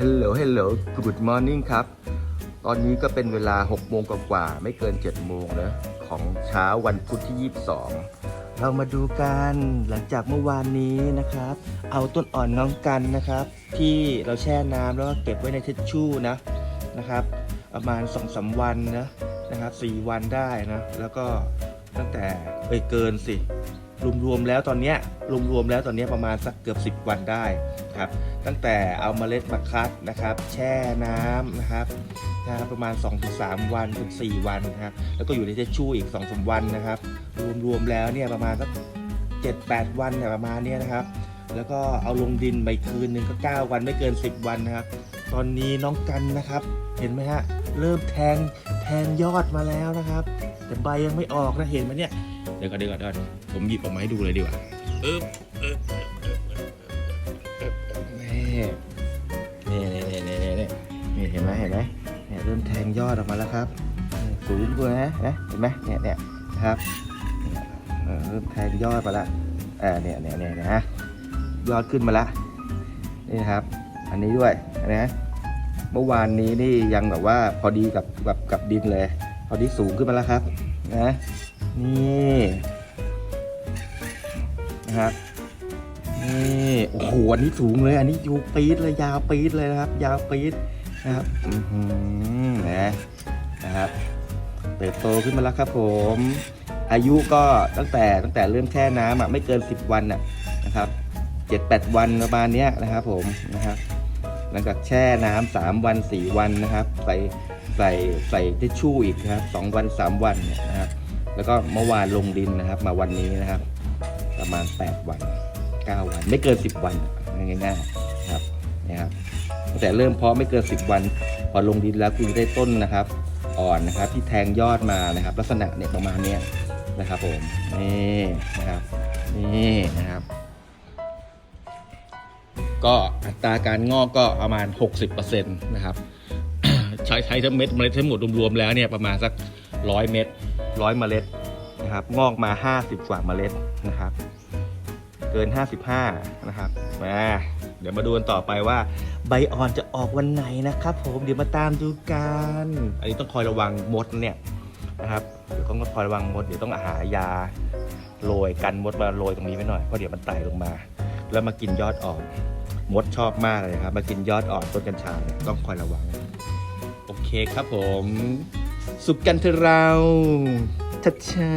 Hello Hello Good Morning ครับ ตอนนี้ก็เป็นเวลา 6 โมงกว่าๆไม่เกิน 7 โมงนะของเช้าวันพุธที่ 22 เรามาดูกันหลังจากเมื่อวานนี้นะครับ เอาต้นอ่อนน้องกันนะครับ ที่เราแช่น้ำแล้วก็เก็บไว้ในทิชชู่นะนะครับ ประมาณ2อสาวันนะนะครับ 4 วันได้นะ แล้วก็ตั้งแต่ไปเกินสิ รวมๆแล้วตอนเนี้ยรวมๆแล้วตอนนี้ประมาณสักเกือบ 10 วันได้ครับ ตั้งแต่เอาเมล็ดมาคัดนะครับ แช่น้ำนะครับนะครับประมาณ 2-3 วันถึง4วันนะครับแล้วก็อยู่ในเทชชู่อีก2อสวันนะครับ รวมๆแล้วเนี่ยประมาณสัก7-8 วันเนี่ยประมาณเนี้ยนะครับ แล้วก็เอาลงดินไปคืนหนึ่งก็ 9 วันไม่เกิน 10 วันนะครับ ตอนนี้น้องกันนะครับ เห็นไหมฮะเริ่มแทงแทงยอดมาแล้วนะครับ แต่ใบยังไม่ออกนะเห็นไหมเนี่ย เดี๋ยวก่อนเดี๋ยวก่อนเดี๋ยวก่อนผมหยิบออกมาให้ดูเลยดีกว่าเอบเอเอเออเออนี่นี่นี่นี่นี่นี่นี่เห็นไหมเห็นไหมเนี่ยเริ่มแทงยอดออกมาแล้วครับสูงด้วยนะนะเห็นไหมเนี่ยเนี่ยนะครับเริ่มแทงยอดมาละเออเนี่ยเนี่ยเนี่ยนะยอดขึ้นมาละนี่ครับ อันนี้ด้วยนะเมื่อวานนี้นี่ยังแบบว่าพอดีกับกับกับดินเลยพอดีสูงขึ้นมาแล้วครับนะ นี่นะครับนี่โอ้โหอันนี้สูงเลย อันนี้ยูปี๊ดเลยยาวปี๊ดเลยนะครับ ยาวปี๊ดนะครับอือหือนะนะครับเติบโตขึ้นมาแล้วครับผม อายุก็ตั้งแต่ตั้งแต่เริ่มแช่น้ำอะไม่เกิน 10 วันน่ะนะครับเจ็ดแปดวันประมาณนี้นะครับผมนะครับหลังจากแช่น้ำสามวันสี่วันนะครับ ใส่ใส่ใส่ทิชชู่อีกนะครับสองวันสามวันเนี่ยนะครับ แล้วก็เมื่อวานลงดินนะครับ มาวันนี้นะครับ ประมาณ 8 วัน 9 วัน ไม่เกิน 10 วันง่ายๆนะครับนะครับตั้งแต่เริ่มเพาะไม่เกิน 10 วัน พอลงดินแล้วคุณได้ต้นนะครับ อ่อนนะครับที่แทงยอดมานะครับ ลักษณะเนี่ยประมาณเนี้ยนะครับผมนี่นะครับนี่นะครับ ก็อัตราการงอกก็ประมาณ 60%นะครับ ใช้ใช้ทั้งเม็ดเมล็ดทั้งหมดรวมๆแล้วเนี่ยประมาณสักร้อยเม็ด ร้อยเมล็ดนะครับ งอกมา 50 กว่าเมล็ดนะครับ เกิน 55 นะครับ มาเดี๋ยวมาดูกันต่อไปว่า ใบอ่อนจะออกวันไหนนะครับ ผมเดี๋ยวมาตามดูกัน อันนี้ต้องคอยระวังมดเนี่ยนะครับเดี๋ยวต้องคอยระวังมดเดี๋ยวต้องหายาโรยกันมดมาโรยตรงนี้ไว้หน่อยเพราะเดี๋ยวมันไต่ลงมา แล้วมากินยอดอ่อนมดชอบมากเลยครับ มากินยอดอ่อนต้นกัญชาเนี่ยต้องคอยระวัง โอเคครับผม สุขกันเถอะเราชัดชา